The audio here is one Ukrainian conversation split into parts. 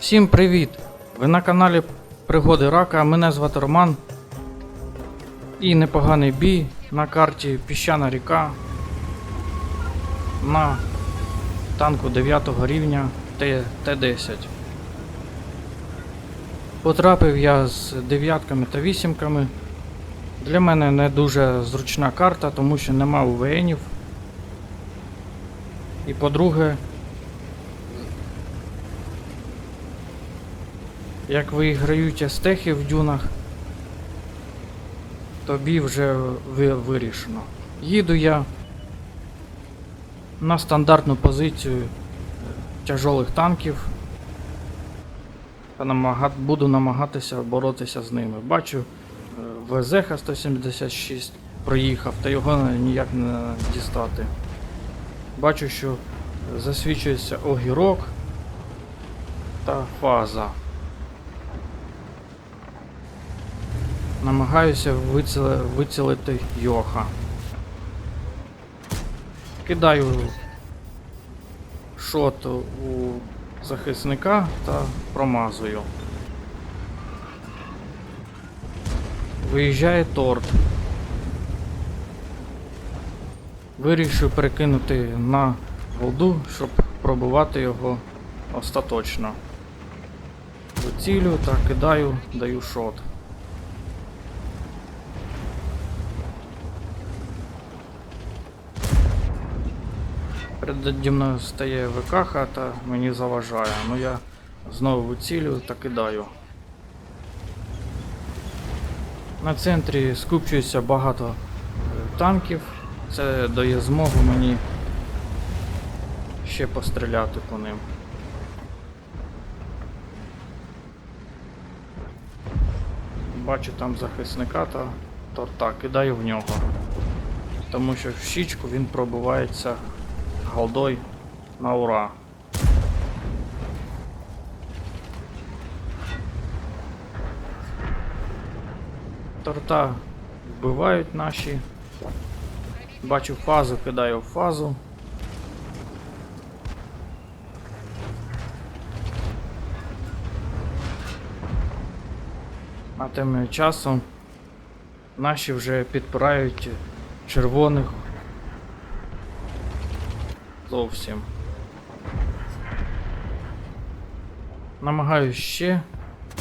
Всім привіт! Ви на каналі Пригоди Рака, мене звати Роман. І непоганий бій на карті Піщана ріка на танку 9 рівня Т- Т-10. Потрапив я з дев'ятками та вісімками. Для мене не дуже зручна карта, тому що нема УВНів. І по-друге, як виграють естехи в дюнах, тобі вже вирішено. Їду я на стандартну позицію тяжолих танків. Та намага... буду намагатися боротися з ними. Бачу, е, ВЗХ 176 проїхав, та його ніяк не дістати. Бачу, що засвічується огірок та фаза. Намагаюся вицілити, Йоха. Кидаю шот у захисника та промазую. Виїжджає торт. Вирішив перекинути на голду, щоб пробувати його остаточно. Вицілю та кидаю, даю шот. Переді мною стає ВКХ та мені заважає. Ну я знову вицілюю та кидаю. На центрі скупчується багато е, танків. Це дає змогу мені ще постріляти по ним. Бачу там захисника та торта, кидаю в нього. Тому що в щічку він пробивається голдой на ура. Торта вбивають наші. Бачу фазу, кидаю в фазу. А тим часом наші вже підпирають червоних зовсім. Намагаюсь ще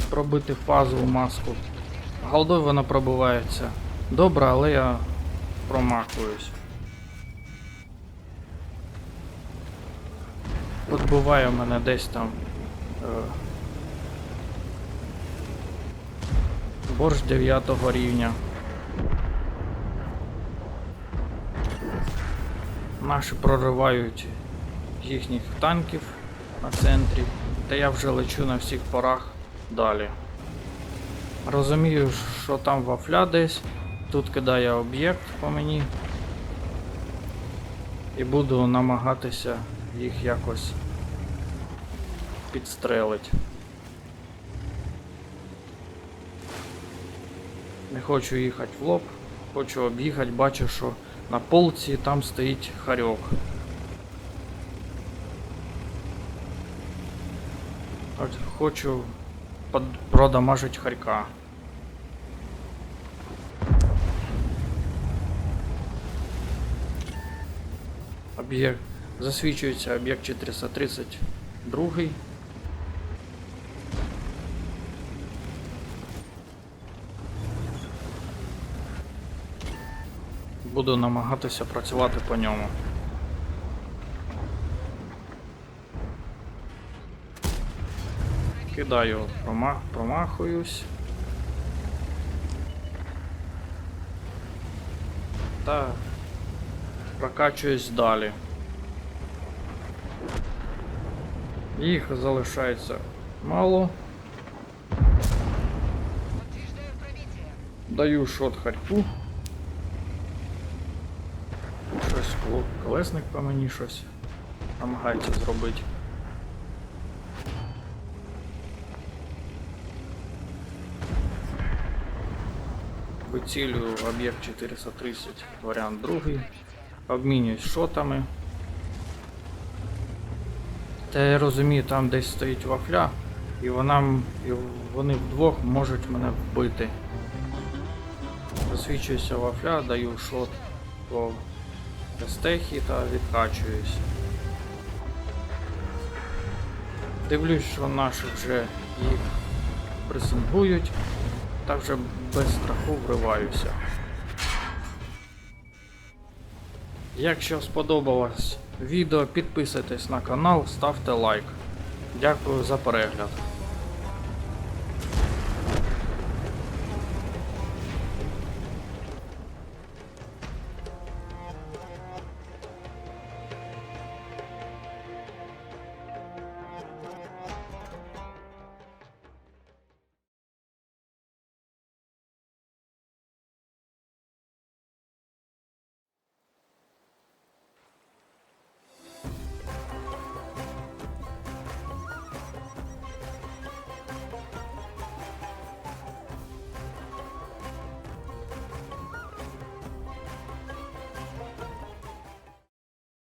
пробити фазову маску. Голдою вона пробивається. Добре, але я промахуюсь. Подбиває мене десь там. Е, борщ 9 рівня. Наші проривають їхніх танків на центрі, та я вже лечу на всіх порах далі. Розумію, що там вафля десь, тут кидає об'єкт по мені. І буду намагатися їх якось підстрелити. Не хочу їхати в лоб, хочу об'їхати, бачу, що на полці там стоїть харьок. От Хочу под- продамажить харька. Об'єкт. Засвічується об'єкт 432. Буду намагатися працювати по ньому. Кидаю, прома... промахуюсь. Та прокачуюсь далі. Їх залишається мало. Даю шот харьку. Щось коло- колесник по мені щось намагається зробити. Вицілюю об'єкт 430, варіант другий. Обмінююсь шотами. Та я розумію, там десь стоїть вафля. І вона і вони вдвох можуть мене вбити. Засвічуюся в афля, даю шот по стехі та відкачуюсь. Дивлюсь, що наші вже їх пресингують, та вже без страху вриваюся. Якщо сподобалось відео, підписуйтесь на канал, ставте лайк. Дякую за перегляд.